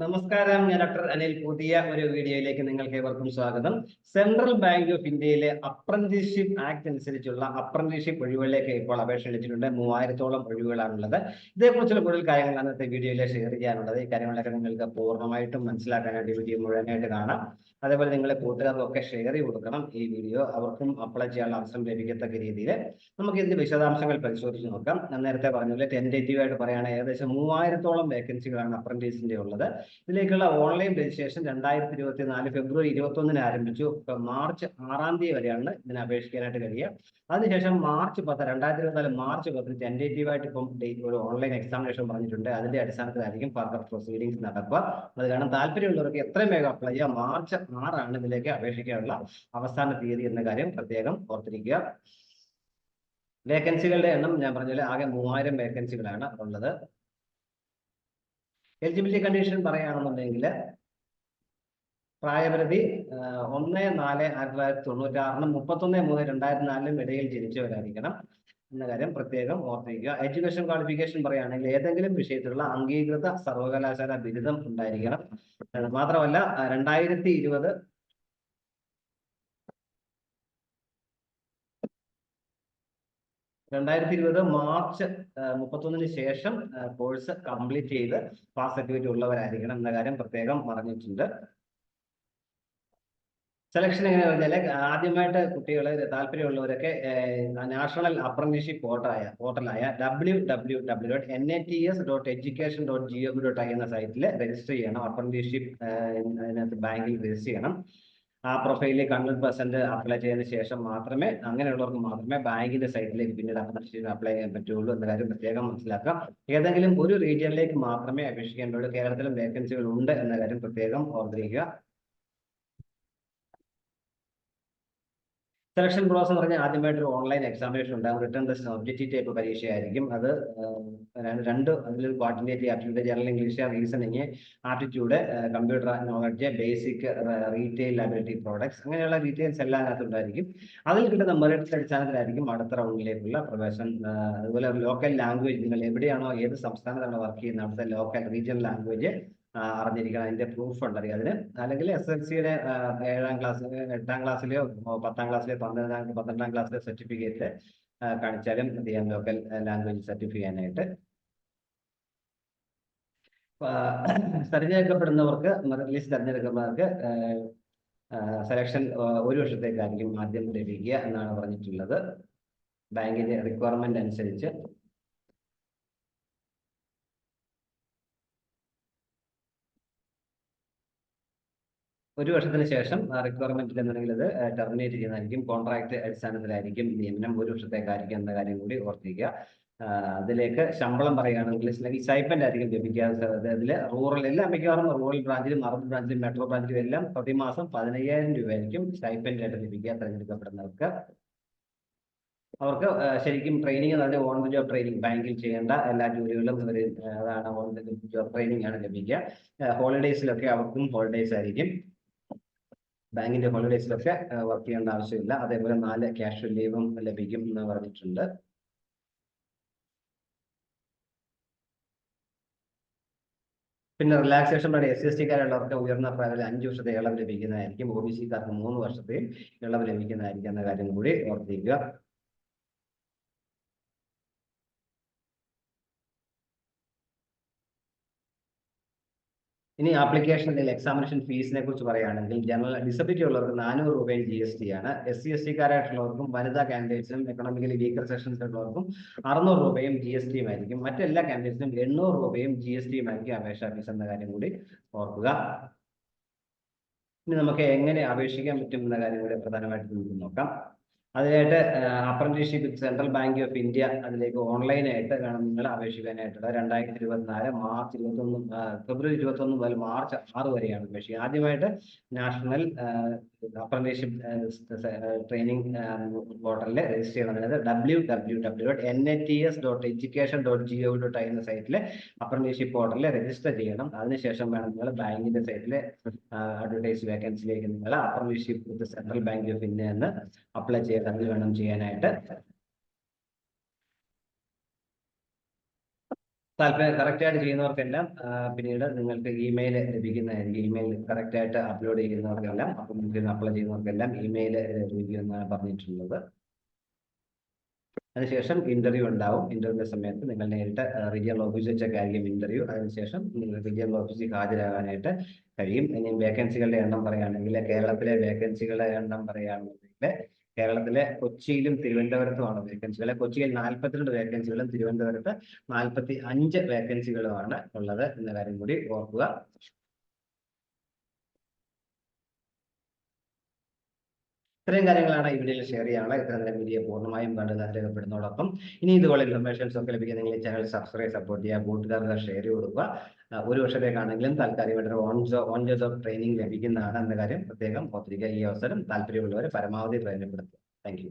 നമസ്കാരം ഞാൻ ഡോക്ടർ അനിൽ പുതിയ. ഒരു വീഡിയോയിലേക്ക് നിങ്ങൾക്ക് ഏവർക്കും സ്വാഗതം. സെൻട്രൽ ബാങ്ക് ഓഫ് ഇന്ത്യയിലെ അപ്രന്റീസ്ഷിപ്പ് ആക്ട് അനുസരിച്ചുള്ള അപ്രന്റീസ്ഷിപ്പ് ഒഴിവുകളിലേക്ക് ഇപ്പോൾ അപേക്ഷ ക്ഷണിച്ചിട്ടുണ്ട് മൂവായിരത്തോളം ഒഴിവുകളാണുള്ളത് ഇതേക്കുറിച്ചുള്ള കൂടുതൽ കാര്യങ്ങൾ അന്നത്തെ വീഡിയോയിൽ ഷെയർ ചെയ്യാനുള്ളത്. ഈ കാര്യങ്ങളൊക്കെ നിങ്ങൾക്ക് പൂർണമായിട്ടും മനസ്സിലാക്കാനായിട്ട് വീഡിയോ മുഴുവനായിട്ട് കാണാം. അതേപോലെ നിങ്ങളെ കൂട്ടുകാർക്കൊക്കെ ഷെയർ ചെയ്ത് കൊടുക്കണം ഈ വീഡിയോ അവർക്കും അപ്ലൈ ചെയ്യാനുള്ള അവസരം ലഭിക്കത്തക്ക രീതിയിൽ നമുക്ക് ഇതിന്റെ വിശദാംശങ്ങൾ പരിശോധിച്ച് നോക്കാം. ഞാൻ നേരത്തെ പറഞ്ഞ ടെന്റേറ്റീവ് ആയിട്ട് പറയുകയാണെങ്കിൽ ഏകദേശം മൂവായിരത്തോളം വേക്കൻസികളാണ് അപ്രന്റീസിന്റെ ഉള്ളത്. ഇതിലേക്കുള്ള ഓൺലൈൻ രജിസ്ട്രേഷൻ രണ്ടായിരത്തി ഇരുപത്തി നാല് ഫെബ്രുവരി ഇരുപത്തി ഒന്നിന് ആരംഭിച്ചു മാർച്ച് ആറാം തീയതി വരെയാണ് ഇതിനെ അപേക്ഷിക്കാനായിട്ട് കഴിയുക. അതിനുശേഷം മാർച്ച് പത്ത് രണ്ടായിരത്തി ഇരുപത്തിനാല് മാർച്ച് പത്തിന് ടെന്റേറ്റീവ് ആയിട്ട് ഇപ്പം ഒരു ഓൺലൈൻ എക്സാമിനേഷൻ പറഞ്ഞിട്ടുണ്ട്. അതിന്റെ അടിസ്ഥാനത്തിലായിരിക്കും ഫർദർ പ്രൊസീഡിങ്സ് നടക്കുക. അത് കാരണം താല്പര്യമുള്ളവർക്ക് എത്രയും വേഗം അപ്ലൈ ചെയ്യുക മാർച്ച് ആറാണ് ഇതിലേക്ക് അപേക്ഷിക്കാനുള്ള അവസാന തീയതി എന്ന കാര്യം പ്രത്യേകം ഓർത്തിരിക്കുക. വേക്കൻസികളുടെ എണ്ണം ഞാൻ പറഞ്ഞ ആകെ മൂവായിരം വേക്കൻസികളാണ് ഉള്ളത്. എലിജിബിലിറ്റി കണ്ടീഷൻ പറയുകയാണെന്നുണ്ടെങ്കിൽ പ്രായപരിധി ഒന്ന് നാല് ആയിരത്തി തൊള്ളായിരത്തി തൊണ്ണൂറ്റി ആറിനും മുപ്പത്തൊന്ന് മൂന്ന് രണ്ടായിരത്തി നാലിനും ഇടയിൽ ജനിച്ചവരായിരിക്കണം. എന്ന കാര്യം പ്രത്യേകം ഓർത്തിരിക്കുക എഡ്യൂക്കേഷൻ ക്വാളിഫിക്കേഷൻ പറയുകയാണെങ്കിൽ ഏതെങ്കിലും വിഷയത്തിലുള്ള അംഗീകൃത സർവകലാശാല ബിരുദം ഉണ്ടായിരിക്കണം. മാത്രമല്ല രണ്ടായിരത്തി ഇരുപത് രണ്ടായിരത്തി ഇരുപത് മാർച്ച് മുപ്പത്തൊന്നിന് ശേഷം കോഴ്സ് കംപ്ലീറ്റ് ചെയ്ത് പാസ് സർട്ടിഫിക്കറ്റ് ഉള്ളവരായിരിക്കണം എന്ന കാര്യം പ്രത്യേകം പറഞ്ഞിട്ടുണ്ട്. സെലക്ഷൻ എങ്ങനെ പറഞ്ഞാൽ ആദ്യമായിട്ട് കുട്ടികൾ താല്പര്യമുള്ളവരൊക്കെ നാഷണൽ അപ്രന്റീഷിപ്പ് പോർട്ടലായ പോർട്ടലായ W W W dot N A T S dot education dot G O dot I എന്ന സൈറ്റിൽ രജിസ്റ്റർ ചെയ്യണം അപ്രന്റീഷിപ്പ് അതിനകത്ത് ബാങ്കിൽ രജിസ്റ്റർ ചെയ്യണം. ആ പ്രൊഫൈലിൽ ഹൺഡ്രഡ് പെർസെന്റ് അപ്ലൈ ചെയ്തതിനു ശേഷം മാത്രമേ അങ്ങനെയുള്ളവർക്ക് മാത്രമേ ബാങ്കിന്റെ സൈറ്റിലേക്ക് പിന്നീട് അപ്രന്റീഷിപ്പ് അപ്ലൈ ചെയ്യാൻ പറ്റുള്ളൂ എന്ന കാര്യം പ്രത്യേകം മനസ്സിലാക്കാം ഏതെങ്കിലും ഒരു റീജിയനിലേക്ക് മാത്രമേ അപേക്ഷിക്കേണ്ടുള്ളൂ കേരളത്തിലും വേക്കൻസികൾ ഉണ്ട് എന്ന കാര്യം പ്രത്യേകം ഓർത്തിരിക്കുക. സെലക്ഷൻ പ്രോസസ് എന്ന് പറഞ്ഞാൽ ആദ്യമായിട്ട് ഒരു ഓൺലൈൻ എക്സാമിനേഷൻ ഉണ്ടാകും റിട്ടേൺ ടെസ്റ്റ് ഒബ്ജക്റ്റീവ് ടൈപ്പ് പരീക്ഷയായിരിക്കും. അത് രണ്ട് അതിൽ quantitative aptitude general English reasoning aptitude computer knowledge basic retail ability products അങ്ങനെയുള്ള ഡീറ്റെയിൽസ് എല്ലാം അതിനകത്ത് ഉണ്ടായിരിക്കും. അതിൽ കിട്ടുന്ന മെറിറ്റ്സ് അടിസ്ഥാനത്തിലായിരിക്കും അടുത്ത റൗണ്ടിലേക്കുള്ള പ്രവേശനം. അതുപോലെ ലോക്കൽ ലാംഗ്വേജ് നിങ്ങൾ എവിടെയാണോ ഏത് സംസ്ഥാനത്താണോ വർക്ക് ചെയ്യുന്നത് അവിടുത്തെ ലോക്കൽ റീജിയണൽ ലാംഗ്വേജ് അറിഞ്ഞിരിക്കണം. അതിന്റെ പ്രൂഫ് ഉണ്ട് അതിന് അല്ലെങ്കിൽ എസ് എൽ സിയുടെ ഏഴാം ക്ലാസ് എട്ടാം ക്ലാസ്സിലെയോ പത്താം ക്ലാസ്സിലെയോ പന്ത്രണ്ടാം പന്ത്രണ്ടാം ക്ലാസ്സിലെ സർട്ടിഫിക്കറ്റ് കാണിച്ചാലും എന്ത് ചെയ്യാം ലോക്കൽ ലാംഗ്വേജ് സർട്ടിഫൈ ചെയ്യാനായിട്ട് തെരഞ്ഞെടുക്കപ്പെടുന്നവർക്ക് മെറിറ്റ് തെരഞ്ഞെടുക്കുന്നവർക്ക് സെലക്ഷൻ ഒരു വർഷത്തേക്കായിരിക്കും ആദ്യം ലഭിക്കുക എന്നാണ് പറഞ്ഞിട്ടുള്ളത്. ബാങ്കിന്റെ റിക്വയർമെന്റ് അനുസരിച്ച് ഒരു വർഷത്തിന് ശേഷം റിക്വയർമെന്റിൽ എന്നുണ്ടെങ്കിൽ അത് ടെർമിനേറ്റ് ചെയ്യുന്നതായിരിക്കും. കോൺട്രാക്ട് അടിസ്ഥാനത്തിലായിരിക്കും നിയമനം ഒരു വർഷത്തേക്കായിരിക്കും എന്ന കാര്യം കൂടി ഓർത്തിരിക്കുക. അതിലേക്ക് ശമ്പളം പറയുകയാണെങ്കിൽ അല്ലെങ്കിൽ സ്റ്റൈപ്പൻഡ് ആയിരിക്കും ലഭിക്കുക. അതിൽ റൂറൽ എല്ലാം മിക്കവാറും റൂറൽ ബ്രാഞ്ചിലും അർബൻ ബ്രാഞ്ചിലും മെട്രോ ബ്രാഞ്ചിലും എല്ലാം പ്രതിമാസം പതിനയ്യായിരം രൂപയായിരിക്കും സ്റ്റൈപ്പൻഡ് ആയിട്ട് ലഭിക്കുക തിരഞ്ഞെടുക്കപ്പെടുന്നവർക്ക്. അവർക്ക് ശരിക്കും ട്രെയിനിങ് അതിന്റെ ഓൺ ദി ജോബ് ട്രെയിനിങ് ബാങ്കിൽ ചെയ്യേണ്ട എല്ലാ ജോലികളും ഇവർ അതാണ് ഓൺ ദി ജോബ് ട്രെയിനിങ് ആണ് ലഭിക്കുക. ഹോളിഡേയ്സിലൊക്കെ അവർക്കും ഹോളിഡേയ്സ് ആയിരിക്കും. ബാങ്കിന്റെ ഹോളിഡേസിലൊക്കെ വർക്ക് ചെയ്യേണ്ട ആവശ്യമില്ല. അതേപോലെ നാല് ക്യാഷ് ലീവും ലഭിക്കും എന്ന് പറഞ്ഞിട്ടുണ്ട്. പിന്നെ റിലാക്സേഷൻ വഴി എസ് സി എസ് ടിക്കാരുള്ളവർക്ക് ഉയർന്ന പ്രായത്തിൽ അഞ്ച് വർഷത്തെ ഇളവ് ലഭിക്കുന്നതായിരിക്കും. ഒ ബി സിക്കാർക്ക് മൂന്ന് വർഷത്തെയും ഇളവ് ലഭിക്കുന്നതായിരിക്കും എന്ന കാര്യം കൂടി ഓർത്തിരിക്കുക. ഇനി ആപ്ലിക്കേഷൻ അല്ലെങ്കിൽ എക്സാമിനേഷൻ ഫീസിനെ കുറിച്ച് പറയുകയാണെങ്കിൽ ജനറൽ ഡിസബിലിറ്റി ഉള്ളവർക്ക് നാനൂറ് രൂപയിൽ ജി എസ് ടി ആണ്. എസ് സി എസ് ടിക്കാരായിട്ടുള്ളവർക്കും വനിതാ കാൻഡിഡേറ്റ്സിനും എക്കണോമിക്കലി വീക്കർ സെക്ഷൻസ് ഉള്ളവർക്കും അറുന്നൂറ് രൂപയും ജി എസ് ടിയും ആയിരിക്കും മറ്റെല്ലാ കാൻഡിഡേറ്റ്സിനും എണ്ണൂറ് രൂപയും ജി എസ് ടിയും ആയിരിക്കും അപേക്ഷ ഫീസ് എന്ന കാര്യം കൂടി ഓർക്കുക. ഇനി നമുക്ക് എങ്ങനെ അപേക്ഷിക്കാൻ പറ്റും എന്ന കാര്യം കൂടി പ്രധാനമായിട്ട് നമുക്ക് നോക്കാം. അതിനായിട്ട് apprenticeship central bank of India അതിലേക്ക് ഓൺലൈനായിട്ട് വേണം നിങ്ങൾ അപേക്ഷിക്കാനായിട്ടുള്ള രണ്ടായിരത്തി ഇരുപത്തിനാല് മാർച്ച് ഇരുപത്തൊന്ന് ഫെബ്രുവരി ഇരുപത്തൊന്ന് മുതൽ മാർച്ച് ആറ് വരെയാണ് അപേക്ഷിക്കുക ആദ്യമായിട്ട് നാഷണൽ അപ്രന്റീസ്ഷിപ്പ് ട്രെയിനിങ് പോർട്ടലിൽ രജിസ്റ്റർ ചെയ്യണം. അതായത് W W W dot N A T S dot education dot G O dot എന്ന സൈറ്റിൽ അപ്രന്റീഷിപ്പ് പോർട്ടലിൽ രജിസ്റ്റർ ചെയ്യണം. അതിനുശേഷം വേണം നിങ്ങൾ ബാങ്കിന്റെ സൈറ്റിൽ അഡ്വർടൈസ് വേക്കൻസിയിലേക്ക് നിങ്ങൾ apprenticeship central bank of India എന്ന് അപ്ലൈ ചെയ്ത് അതിൽ വേണം ചെയ്യാനായിട്ട് താല്പര്യം കറക്റ്റ് ആയിട്ട് ചെയ്യുന്നവർക്കെല്ലാം പിന്നീട് നിങ്ങൾക്ക് ഇമെയിൽ ലഭിക്കുന്നതായിരിക്കും. ഇമെയിൽ കറക്റ്റ് ആയിട്ട് അപ്ലോഡ് ചെയ്യുന്നവർക്കെല്ലാം അപ്പം നിങ്ങൾക്ക് അപ്ലൈ ചെയ്യുന്നവർക്കെല്ലാം ഇമെയിൽ ലഭിക്കുമെന്നാണ് പറഞ്ഞിട്ടുള്ളത്. അതിനുശേഷം ഇന്റർവ്യൂ ഉണ്ടാവും. ഇന്റർവ്യൂ സമയത്ത് നിങ്ങൾ നേരിട്ട് റീജിയണൽ ഓഫീസിൽ വെച്ചൊക്കെ ആയിരിക്കും ഇന്റർവ്യൂ അതിനുശേഷം നിങ്ങൾ റീജിയണൽ ഓഫീസിൽ ഹാജരാകാനായിട്ട് കഴിയും. ഇനി വേക്കൻസികളുടെ എണ്ണം പറയുകയാണെങ്കിൽ കേരളത്തിലെ വേക്കൻസികളുടെ എണ്ണം പറയുകയാണെങ്കിൽ കേരളത്തിലെ കൊച്ചിയിലും തിരുവനന്തപുരത്തുമാണ് വേക്കൻസികൾ കൊച്ചിയിൽ നാൽപ്പത്തിരണ്ട് വേക്കൻസികളും തിരുവനന്തപുരത്ത് നാൽപ്പത്തി അഞ്ച് വേക്കൻസികളുമാണ് ഉള്ളത് എന്ന കാര്യം കൂടി ഓർക്കുക. ഇത്രയും കാര്യങ്ങളാണ് ഈ വീഡിയോയിൽ ഷെയർ ചെയ്യാനുള്ളത്. ഇത്ര നേരം വീഡിയോ പൂർണമായും കണ്ട് രേഖപ്പെടുന്നതോടൊപ്പം ഇനി ഇതുപോലെ ഇൻഫർമേഷൻസ് ഒക്കെ ലഭിക്കാൻ നിങ്ങൾ ചാനൽ സബ്സ്ക്രൈബ് സപ്പോർട്ട് ചെയ്യുക കൂട്ടുകാർക്ക് ഷെയർ കൊടുക്കുക. ഒരു വർഷത്തേക്കാണെങ്കിലും താൽക്കാലികമായിട്ട് on Joe on job training ലഭിക്കുന്നതാണ് എന്ന കാര്യം പ്രത്യേകം ഓർത്തിരിക്കുക. ഈ അവസരം താല്പര്യമുള്ളവരെ പരമാവധി പ്രയോജനപ്പെടുത്തുക. താങ്ക്